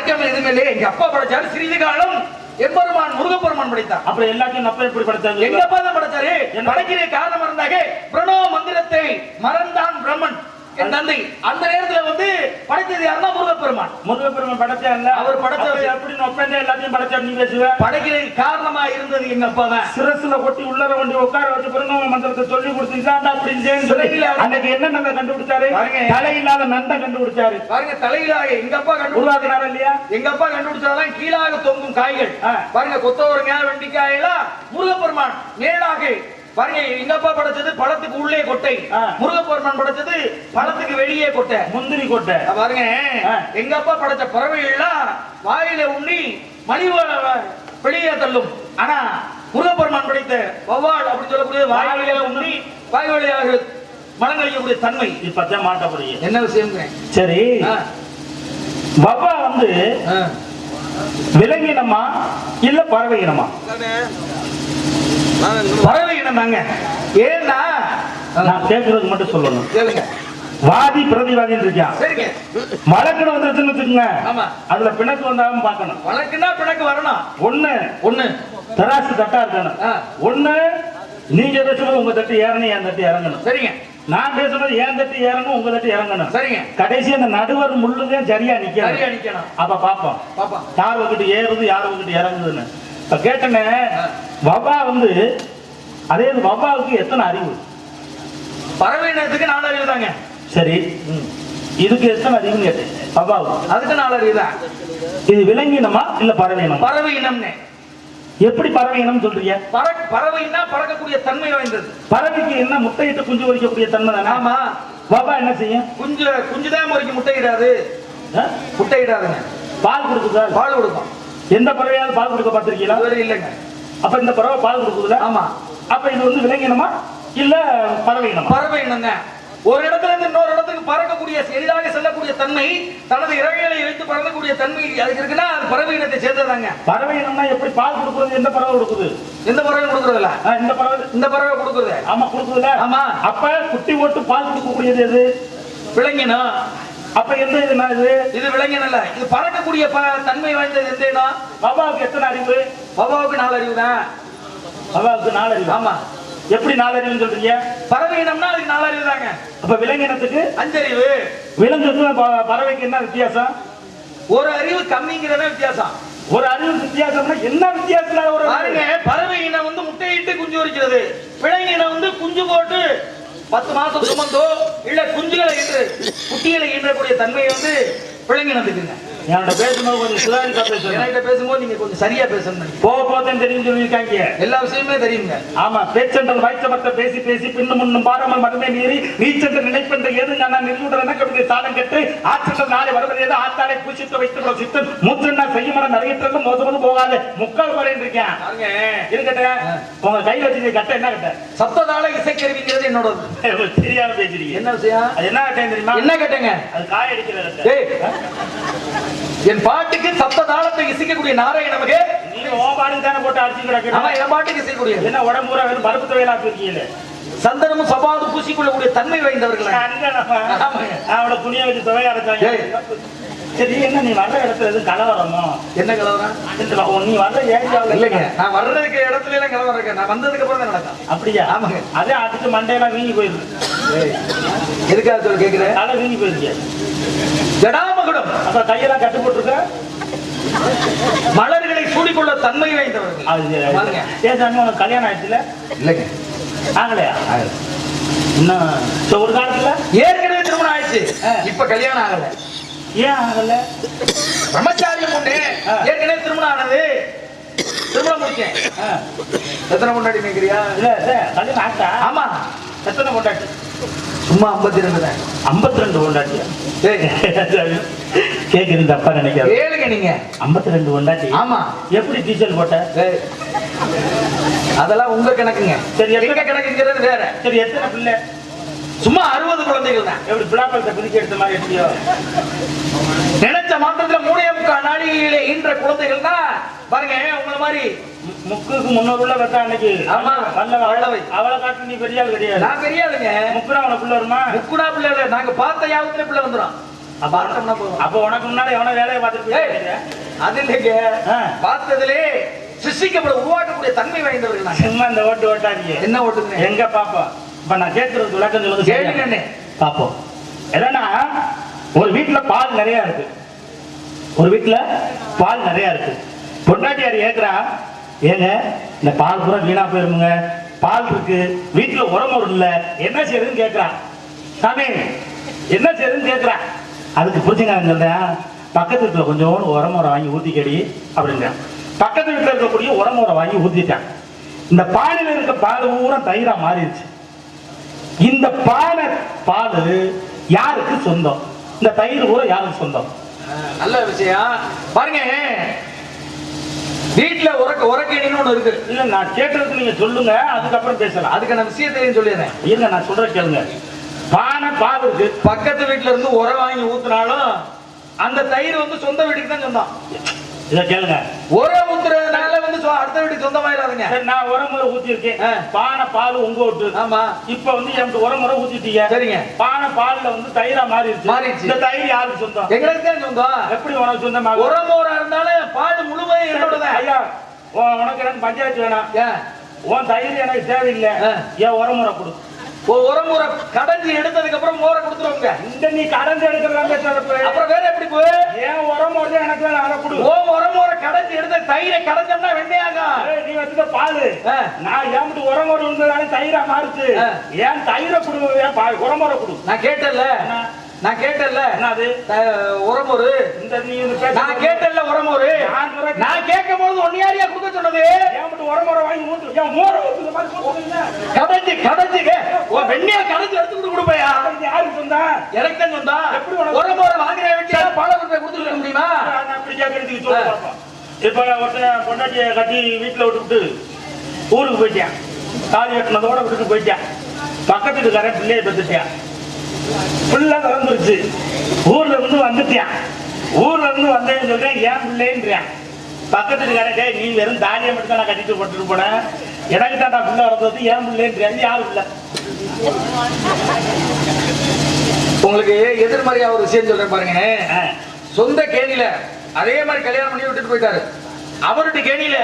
படைக்காமல் எதுவுமே இல்லையே எங்க அப்பா படைச்சாரு சிறிது காலம் எம்பெருமான் முருகப்பெருமான் படைத்தார். அப்புறம் எல்லாத்தையும் அப்பா எப்படி படைச்சாங்க எங்க அப்பா தான் படைச்சாரு. படைக்கிற காரணம் இருந்தாங்க பிரணவ மந்திரத்தை மறந்தான் பிரம்மன். என் தந்தை அந்த நேரத்துல வந்து படைத்தது யாருன்னா முருகப்பெருமான் முருகப்பெருமான் படைச்சா இல்ல அவர் படைச்சவர். அப்ப எப்படி நொப்பேந்தே எல்லாத்தையும் படைச்சா நீ பேசுவ படைக்கிறதுக்கு காரணமா இருந்தது எங்க அப்பா தான் சிரசுல கொட்டி உள்ளர கொண்டு உட்கார வச்சு பிறந்தவங்க மந்திரத்தை சொல்லி கொடுத்தீங்கன்னா அப்படி இல்லைன்னு சொல்லி. அன்னைக்கு என்ன நந்தை கண்டுபிடிச்சாரு பாருங்க. தலை இல்லாத நண்டை கண்டுபிடிச்சாரு பாருங்க தலையிலாக எங்க அப்பா கண்டுபிடிச்சாரு இல்லையா எங்க அப்பா கண்டுபிடிச்சதெல்லாம் கீழாக தொங்கும் காய்கள். பாருங்க கொத்தவரங்க வெண்டிக்காய் எல்லாம் முருகப்பெருமான் மேலாக பாருங்க எங்க அப்பா படைச்சது பழத்துக்கு உள்ளே கொட்டை. ஆ. முருகப்பெருமான் படைச்சது பழத்துக்கு வெளியே கொட்டை. முந்திரி கொட்டை. பாருங்க ஆ. எங்க அப்பா படைச்ச பறவைகள் எல்லாம் வாயில உண்ணி மணி வ- வெளியே தள்ளும். ஆனா முருகப்பெருமான் படைத்த வவ்வால் அப்படி சொல்லக்கூடிய வாயில உண்ணி வாய் வழியாக மலம் கழிக்கக்கூடிய தன்மை. இப்பதான் மாட்ட போறீங்க என்ன விஷயம்ங்க? சரி. ஆ. வவ்வா வந்து ஆ. விலங்கினமா இல்ல பறவை இனமா பறவை இனம் தாங்க ஏன்னா நான் கேட்கறதுக்கு மட்டும் சொல்லணும். வாதி பிரதிவாதின்னு இருக்கான் சரிங்க. வழக்குன்னு வந்துருச்சுன்னு வச்சுக்கோங்க. அதுல பிணக்கு வந்தாலும் பார்க்கணும். வழக்குன்னா பிணக்கு வரணும். ஒண்ணு ஒண்ணு. தராசு தட்டா இருக்கணும். ஒண்ணு நீங்க பேசும்போது உங்க தட்டு ஏறணும் என் தட்டு இறங்கணும். சரிங்க. நான் பேசும்போது என் தட்டு ஏறணும் உங்க தட்டு இறங்கணும். சரிங்க. கடைசி அந்த நடுவர் முள்ளுதான் சரியா நிக்கணும். சரியா நிக்கணும். அப்ப பாப்போம் பாப்பா யார் உங்ககிட்ட ஏறுது யார் உங்ககிட்ட இறங்குதுன்னு. இப்ப கேட்டனே ஆ. வவ்வா வந்து அதே இது வவ்வாவுக்கு எத்தனை அறிவு? பறவை இனத்துக்கு நாலு அறிவு தாங்க. சரி. இதுக்கு எத்தனை அறிவுன்னு கேட்டேன் வவ்வாவுக்கு அதுக்கு நாலு அறிவு தான். இது விலங்கினமா இல்ல பறவை இனமா பறவை இனம்னு எப்படி பறவை இனம் சொல்றீங்க? பற பறவைன்னா பறக்கக்கூடிய தன்மை வாய்ந்தது. பறவைக்கு என்ன முட்டையிட்டு குஞ்சு பொரிக்கக்கூடிய தன்மை தானே? ஆமா. வவ்வா என்ன செய்யும்? குஞ்சு குஞ்சுதான் முறைக்கு முட்டையிடாது? முட்டையிடாதுங்க. பால் கொடுக்குதா? பால் கொடுக்கும். எந்த பறவையாவது பால் கொடுக்க பார்த்திருக்கீங்களா இல்லைங்க. அப்ப இந்த பறவை பால் கொடுக்குதுல? ஆமா. அப்ப இது வந்து விலங்கினமா இல்ல பறவை இனமா? பறவை இனங்க. ஒரு இடத்துல இருந்து இன்னொரு இடத்துக்கு பறக்கக்கூடிய எளிதாக செல்லக்கூடிய தன்மை தனது இறகைகளை இழுத்து பறக்கக்கூடிய தன்மை அதுக்கு இருக்குன்னா அது பறவை இனத்தை சேர்ந்ததாங்க. பறவை இனம்னா எப்படி பால் கொடுக்குறது? எந்த பறவை கொடுக்குது? எந்த பறவை கொடுக்கறதில்ல? ஆ, இந்த பறவை இந்த பறவை கொடுக்குறது. ஆமா கொடுக்குதுல. ஆமா. அப்ப குட்டி போட்டு பால் கொடுக்கக்கூடியது எது? விலங்கினம். அப்ப எந்த இதுனா இது? இது விலங்கினம் இல்ல இது பறக்கக்கூடிய தன்மை வாய்ந்தது எந்த இனம்? வவ்வாவுக்கு எத்தனை அறிவு? பவாவுக்கு நாலு அறிவு தான். வவ்வாவுக்கு நாலு அறிவு. ஆமா. எப்படி நாலு அறிவுன்னு சொல்றீங்க? பறவை இனம்னா அதுக்கு நாலு அறிவு தாங்க. அப்ப விலங்கினத்துக்கு? அஞ்சறிவு விலங்குக்கும் ப- பறவைக்கு என்ன வித்தியாசம்? ஒரு அறிவு கம்மிங்கிறத வித்தியாசம். ஒரு அறிவு வித்தியாசம்னா என்ன வித்தியாசம் ஒரு பாருங்க பறவை இனம் வந்து முட்டையிட்டு குஞ்சு பொரிக்கிறது விலங்கு இனம் வந்து குஞ்சு போட்டு பத்து மாசம் சுமந்தோ இல்ல குஞ்சுகளை ஈன்று குட்டிகளை ஈன்றக்கூடிய தன்மை வந்து விலங்கினத்துக்குங்க என்னோட பேசும்போது கொஞ்சம் சுதாரித்தா பேசுறேன் என்கிட்ட பேசும்போது நீங்க கொஞ்சம் சரியா பேசணும். போக போதான் தெரியும் சொல்லியிருக்காங்க. எல்லா விஷயமே தெரியுங்க. ஆமா பேச்சென்றல் வாய்ச்சமர்த்த பேசி பேசி பின்னும் முன்னும் பாராமல் மட்டுமே மீறி நீச்சென்று நினைப்பென்ற ஏதுங்க நான் நிறுவுடன் எனக்கு சாலம் கெட்டு ஆற்றல் நாளை வருவது ஏதோ ஆத்தாளை பூசித்து வைத்து சித்தன் மூச்செண்ணா செய்யுமன நிறையற்றலும் மோசமது போகாது. முக்கால் குறைன்னு இருக்கேன். இருக்கட்ட உங்க கை வச்சு கட்ட என்ன கட்ட? சப்ததாள இசைக்கருவிங்கிறது உங்களுக்கு தெரியாம பேசுறீங்க என்ன விஷயம்? அது என்ன கட்டேன் தெரியுமா? என்ன கேட்டேங்க? அது காய அடிக்கிற கட்டை. ஏய், என் பாட்டுக்கு சப்த தாளத்தை இசைக்கக்கூடிய நாராயண நமக்கு தானே போட்டு அடிச்சு ஆமா என் பாட்டுக்கு இசைக்கூடியது என்ன உடம்பு பூரா வெறும் பருப்பு துவையலா இருக்கீங்களே? சந்தனமும் சபாது பூசிக்கொள்ளக்கூடிய தன்மை வாய்ந்தவர்கள். அவளை துணியை வச்சு துவைய ஏய். சரி என்ன நீ வர்ற இடத்துல எதுவும் கலவரமோ? என்ன கலவரம்? நீ வர்ற ஏரியாவில் இல்லைங்க. நான் வர்றதுக்கு இடத்துல எல்லாம் கலவரம் இருக்கேன். நான் வந்ததுக்கு அப்புறம் தான் நடக்கும். அப்படியா? ஆமாங்க. அதே அடிச்சு மண்டையெல்லாம் வீங்கி போயிருக்கு எதுக்காக கேக்குறேன்? தலை வீங்கி போயிருக்கு ஜடாமகுடம் அப்ப கையெல்லாம் கட்டு போட்டிருக்க. மலர்களை சூடிக்கொள்ள தன்மை வாய்ந்தவர்கள். ஏன் உனக்கு கல்யாணம் ஆயிடுச்சுல? இல்லைங்க. ஆகலையா? இன்னும் ஒரு காலத்துல? ஏற்கனவே திருமணம் ஆயிடுச்சு. இப்ப கல்யாணம் ஆகல. ஏன் ஆகல? பிரம்மச்சாரியம் உண்டு ஆ. ஏற்கனவே திருமணம் ஆனது. திருமணம் முடிச்சேன். ஆ. எத்தனை முன்னாடி நினைக்கிறியா? இல்ல கல்யாணம் ஆட்டா ஆமா. எத்தனை கொண்டாச்சு சும்மா ஐம்பத்தி ரெண்டு தான். ஐம்பத்தி ரெண்டு கொண்டாட்டியா? ஏய், கேக்குது தப்பா நினைக்காது. கேளுங்க நீங்க. ஐம்பத்தி ரெண்டு கொண்டாட்டி. ஆமா. எப்படி டீச்சர் போட்ட? அதெல்லாம் உங்க கணக்குங்க. சரி, எங்க கணக்குங்கிறது வேற. சரி எத்தனை பிள்ளை? சும்மா அறுபது குழந்தைகள் தான். எப்படி பிளாப்பழத்தை பிரிக்க எடுத்த மாதிரி எடுத்தியோ? நினைச்ச மாத்திரத்துல மூணே முக்கால் நாளிலே ஈன்ற குழந்தைகள் தான். பாருங்க உங்கள மாதிரி முக்குக்கு முன்னூறு உள்ள வெட்ட அன்னைக்கு. ஆமா. வல்ல வல்லவை. அவளை காட்டு நீ பெரிய ஆள் கிடையாது. நான் பெரிய ஆளுங்க முக்குனா அவளை பிள்ளை வருமா? முக்குடா பிள்ளை இல்ல. நாங்க பார்த்த யாபத்துல பிள்ளை வந்துடும் அப்ப பார்த்தோம்னா போதும் அப்ப உனக்கு முன்னாடி எவனோ வேலையை பார்த்துட்டு. அது இல்லைங்க. பார்த்ததிலே சிருஷ்டிக்கப்பட உருவாக்கக்கூடிய தன்மை வாய்ந்தவர்கள் சும்மா இந்த ஓட்டு ஓட்டாதீங்க. என்ன ஓட்டுங்க எங்க பாப்போம் இப்ப நான் கேட்கறது விளக்கம் சொல்லுங்க கேளுங்க. பாப்போம். என்னன்னா ஒரு வீட்டுல பால் நிறைய இருக்கு. ஒரு வீட்டுல பால் நிறைய இருக்கு. பொண்டாட்டியார் கேக்குறா ஏங்க இந்த பால் பூரா வீணா போயிருமுங்க. பால் இருக்கு வீட்டுல உரம் ஒரு இல்ல. என்ன செய்யுதுன்னு கேக்குறான் சாமி என்ன செய்யுதுன்னு கேக்குறான் அதுக்கு புரிஞ்சுங்க சொல்றேன். பக்கத்து வீட்டுல கொஞ்சோண்டு உரம் உரம் வாங்கி ஊத்திக்கடி அப்படிங்க. பக்கத்து வீட்டுல இருக்கக்கூடிய உரம் உரம் வாங்கி ஊத்திட்டான். இந்த பாலில் இருக்க பால் பூரா தயிரா மாறிடுச்சு. இந்த பாலை பால் யாருக்கு சொந்தம்? இந்த தயிர் கூட யாருக்கு சொந்தம்? நல்ல விஷயம். பாருங்க. வீட்டுல உரக்க உரக்கேணின்னு ஒண்ணு இருக்கு இல்ல நான் கேட்டதுக்கு நீங்க சொல்லுங்க அதுக்கப்புறம் பேசலாம். அதுக்கான விஷயத்தையும் சொல்லிடுறேன். இருங்க நான் சொல்ற கேளுங்க. பானை பால் இருக்கு. பக்கத்து வீட்டுல இருந்து உரம் வாங்கி ஊத்துனாலும் அந்த தயிர் வந்து சொந்த வீட்டுக்கு தான் சொந்தம். இத கேளுங்க. உரம் ஊத்துறதுனால வந்து அடுத்த வீட்டுக்கு சொந்தமாயிடாதுங்க நான் உரமுறை ஊத்திருக்கேன் ஆ. பானை பால் உங்க விட்டு ஆமா. இப்ப வந்து எனக்கு உரமுறை ஊத்திட்டீங்க. சரிங்க. பானை பால்ல வந்து தயிரா மாறிடுச்சு. மாறிடுச்சு. இந்த தயிர் யாருக்கு சொந்தம்? எங்களுக்கு தான் சொந்தம். எப்படி உனக்கு சொந்தமாக உரம் ஊரா இருந்தாலும் பால் முழுமையும் என்னோடதான் ஐயா உன் உனக்கு எனக்கு பஞ்சாயத்து வேணாம் ஏன் உன் தயிர் எனக்கு தேவையில்லை. ஏன் உரமுறை கொடு. ஒரு உரம் ஊரை கடைஞ்சி எடுத்ததுக்கு அப்புறம் மோரை கொடுத்துருவாங்க. இந்த நீ கடந்து எடுக்கிறதா பேசுறப்ப அப்புறம் வேற எப்படி போய் ஏன் உரம் போடுறது எனக்கு வேணும் அதை கொடு. ஓ உரம் ஊரை கடைஞ்சி எடுத்த தயிரை கடைஞ்சோம்னா வெண்ணையாகும் ஏய், நீ வச்சுக்க பாலு. நான் ஏன் உரம் ஒரு இருந்ததாலே தயிரா மாறுச்சு. ஏன் தயிரை கொடு ஏன் உரமுறை கொடு. நான் கேட்டேன்ல. என்ன? நான் கேட்டேன்ல. என்னது? உரமோரு. இந்த நீ நான் கேட்டேன்ல உரமோரு. நான் கேட்கும் போது ஒன்னு யாரையா கொடுக்க சொன்னது? உரமுறை வாங்கி ஏன் மோரை கடைஞ்சிங்க உன் வெண்ணையா கடைஞ்சி எடுத்துக்கிட்டு கொடுப்பையா? யாருக்கு சொந்தம் எனக்கு தான் சொந்தா? எப்படி உரமோரை வாங்குற வேண்டிய பல ரூபாய் கொடுத்துருக்க முடியுமா. இப்ப ஒருத்தன் பொண்டாட்டியை கட்டி வீட்டுல விட்டுவிட்டு ஊருக்கு போயிட்டேன். தாலி கட்டினதோட விட்டுட்டு போயிட்டேன். பக்கத்து வீட்டுக்காரன் பிள்ளையை பெற்றுட்டேன். பிள்ளை வளர்ந்துருச்சு ஊர்ல இருந்து வந்துட்டேன் ஊர்ல இருந்து வந்தேன்னு சொல்றேன் ஏன் பிள்ளைன்றேன் பக்கத்து வீட்டுக்காரன் டேய் நீ வெறும் தாலியை மட்டும் நான் கட்டிட்டு போட்டுட்டு போனேன் எனக்கு தான்டா பிள்ளை வளர்ந்தது ஏன் பிள்ளைன்றேன் யாரும் இல்லை. உங்களுக்கு எதிர்மறையா ஒரு விஷயம் சொல்றேன் பாருங்க. சொந்த கேணியில அதே மாதிரி கல்யாணம் பண்ணி விட்டுட்டு போயிட்டாரு. அவருடைய கேணியில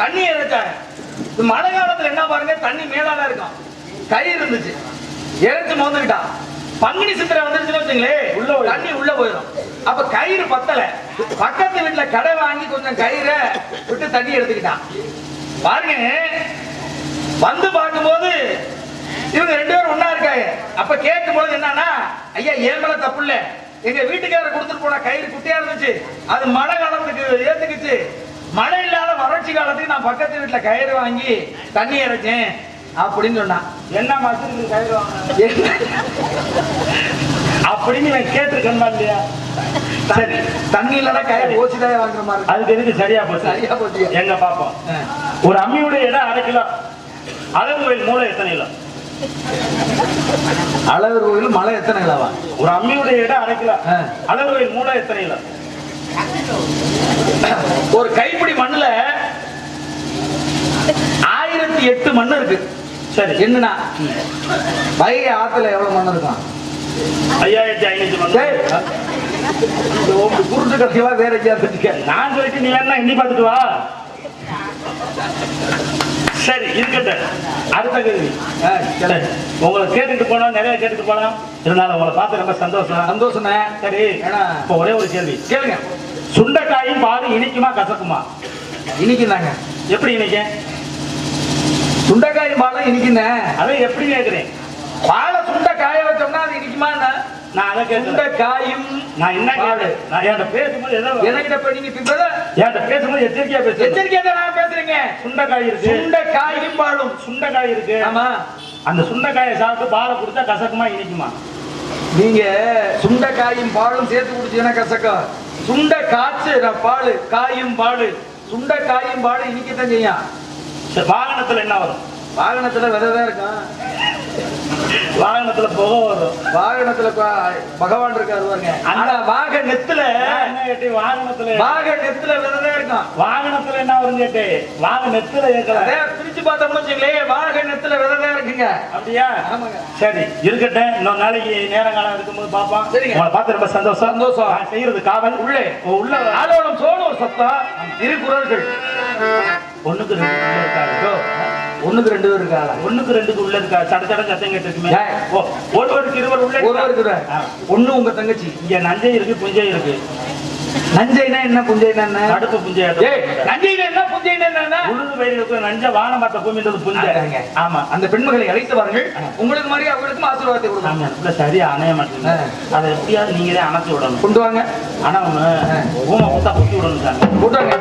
தண்ணி இந்த மழை காலத்துல என்ன பாருங்க தண்ணி மேலால இருக்கும். கை இருந்துச்சு. இறைச்சு மோந்துக்கிட்டான். பங்குனி சித்திரை வந்துருச்சுன்னு வச்சுங்களே உள்ள. தண்ணி உள்ள போயிடும். அப்ப கயிறு பத்தல. பக்கத்து வீட்டுல கடை வாங்கி கொஞ்சம் கயிறை விட்டு தண்ணி எடுத்துக்கிட்டான். பாருங்க வந்து பார்க்கும்போது இவங்க ரெண்டு பேரும் ஒண்ணா இருக்காங்க. அப்ப கேட்கும் பொழுது என்னன்னா ஐயா ஏன் மேல தப்பு இல்ல? எங்க வீட்டுக்காரர் கொடுத்துட்டு போன கயிறு குட்டியா இருந்துச்சு. அது மழை காலத்துக்கு ஏத்துக்குச்சு. மழை இல்லாத வறட்சி காலத்துக்கு நான் பக்கத்து வீட்டுல கயிறு வாங்கி தண்ணி இறைச்சேன். அப்படின்னு சொன்னான். என்ன மாதிரி? அப்படின்னு நான் கேட்டிருக்கேன் இல்லையா சரி தண்ணி இல்லைன்னா கயிறு ஓசிதான் வாங்குற மாதிரி. அதுக்கு எதுக்கு சரியா போச்சு? சரியா போச்சு. எங்க பாப்போம். ஒரு அம்மியுடைய இடம் அரை கிலோ. அளவு கோயில் மூளை எத்தனை கிலோ? அழகு கோயில் மழை எத்தனை கிலோவா? ஒரு அம்மியுடைய இடம் அரை கிலோ. அளவு கோயில் மூளை எத்தனை கிலோ? ஒரு கைப்பிடி மண்ணுல ஆயிரத்தி எட்டு மண் இருக்கு. சரி என்னன்னா வைகை ஆத்துல எவ்வளவு மண் இருக்கும்? ஐயாயிரத்தி ஐநூத்தி குருட்டு கதையெல்லாம் வேற வச்சுக்க. நான் சொல்லிட்டு நீ வேணா எண்ணி பார்த்துட்டு வா. சரி இருக்கட்டும். அடுத்த கேள்வி. உங்களை கேட்டுட்டு போனோம் நிறைய கேட்டுட்டு போனோம். இருந்தாலும் உங்களை பார்த்து ரொம்ப சந்தோஷம். சந்தோஷமே சரி இப்போ ஒரே ஒரு கேள்வி. கேளுங்க. சுண்டைக்காயும் பால் இனிக்குமா கசக்குமா? இன்னைக்கு தாங்க எப்படி இனிக்கும்? சுண்டைக்காய் பாலம் இனிக்குண்ணே அதை எப்படி கேட்கிறேன்? பாலை சுண்டை காய வச்சோம்னா அது இனிக்குமா? நான் அதை கேட்கிறேன். சுண்டைக்காயும் நான் என்ன. கேட்டேன் நான் என்கிட்ட பேசும்போது ஏதோ எனக்கு இப்ப நீங்க இப்பதான் என்கிட்ட பேசும்போது எச்சரிக்கையா பேசுறேன் எச்சரிக்கையா தான் நான் பேசுறீங்க? சுண்டைக்காய் இருக்கு. சுண்டைக்காயும் பாலும். சுண்டைக்காய் இருக்கு. ஆமா. அந்த சுண்டைக்காயை சாப்பிட்டு பாலை குடிச்சா கசக்குமா இனிக்குமா? நீங்க சுண்டைக்காயும் பாலும் சேர்த்து குடிச்சீங்கன்னா கசக்கம் சுண்டை காய்ச்சு நான் பால் காயும் பால். சுண்டை காயும் பால் இனிக்கத்தான் செய்யும். வாகனத்துல என்ன வரும்? வாகனத்துல விதை தான் இருக்கும் வாகனத்துல புகை வரும். வாகனத்துல பகவான் இருக்காரு பாருங்க. என்ன கேட்டேன் வாகனத்துல? வாக நெத்துல விதை தான் இருக்கும். வாகனத்துல என்ன வரும் கேட்டேன் வாகனத்துல அதே பிரிச்சு பார்த்தோம்னு வச்சுங்களேன் வாகனத்துல விதை தான் இருக்குங்க. அப்படியா? ஆமாங்க. சரி இருக்கட்டும். இன்னொரு நாளைக்கு நேரம் காலம் இருக்கும்போது பாப்போம் சரிங்க. உங்களை பார்த்து ரொம்ப சந்தோஷம். சந்தோஷம். செய்யறது காவல். உள்ளே. உள்ள ஆலோலம் சோழ ஒரு சத்தம். இரு குரல்கள் ஒண்ணுக்கு ரெண்டு உள்ள இருக்காரு ஒண்ணுக்கு ரெண்டு பேர் இருக்காங்க ஒண்ணுக்கு ரெண்டுக்கு உள்ள இருக்கா? சட சட சத்தம் கேட்டுருக்குமே. ஒருவருக்கு இருவர் உள்ள இருக்கா? ஒருவர் இருக்கிற ஆ. ஒண்ணு உங்க தங்கச்சி. இங்க நஞ்சை இருக்கு புஞ்சை இருக்கு. நஞ்சைனா என்ன புஞ்சைனா என்ன? தடுப்பு புஞ்சை நஞ்சைனா என்ன புஞ்சைனா என்ன? உழுது பயிர் இருக்கிற நஞ்ச வானம் பார்த்த பூமின்றது புஞ்சை. ஆமா. அந்த பெண்மகளை அழைத்து வாருங்கள் உங்களுக்கு மாதிரி அவங்களுக்கும் ஆசீர்வாதத்தை கொடுங்க இல்ல சரியா அணைய மாட்டேங்குது. ஆ. அதை எப்படியாவது நீங்களே அணைச்சு விடணும். கொண்டு வாங்க. ஆனா ஒண்ணு ஊமை குத்தா குத்தி விடணும் சாமி. கொண்டு வாங்க.